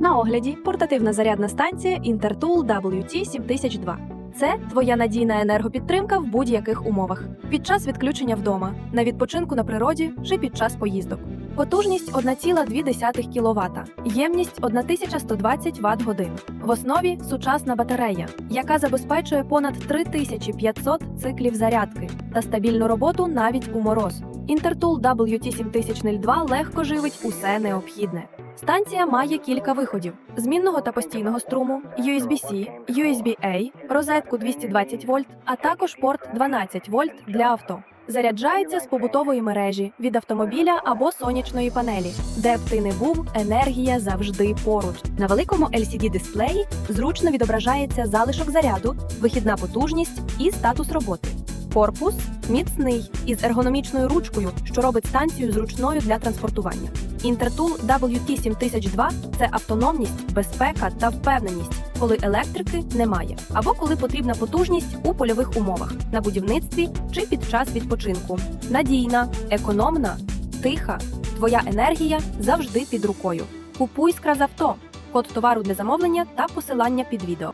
На огляді портативна зарядна станція Intertool WT7002. Це твоя надійна енергопідтримка в будь-яких умовах. Під час відключення вдома, на відпочинку на природі чи під час поїздок. Потужність 1,2 кВт, ємність 1120 Вт годин. В основі сучасна батарея, яка забезпечує понад 3500 циклів зарядки та стабільну роботу навіть у мороз. Intertool WT7002 легко живить усе необхідне. Станція має кілька виходів: змінного та постійного струму, USB-C, USB-A, розетку 220 вольт, а також порт 12 вольт для авто. Заряджається з побутової мережі від автомобіля або сонячної панелі, де б ти не був, енергія завжди поруч. На великому LCD дисплеї зручно відображається залишок заряду, вихідна потужність і статус роботи. Корпус міцний із ергономічною ручкою, що робить станцію зручною для транспортування. Intertool WT7002 – це автономність, безпека та впевненість, коли електрики немає, або коли потрібна потужність у польових умовах на будівництві чи під час відпочинку. Надійна, економна, тиха. Твоя енергія завжди під рукою. Купуй з Кразавто. Код товару для замовлення та посилання під відео.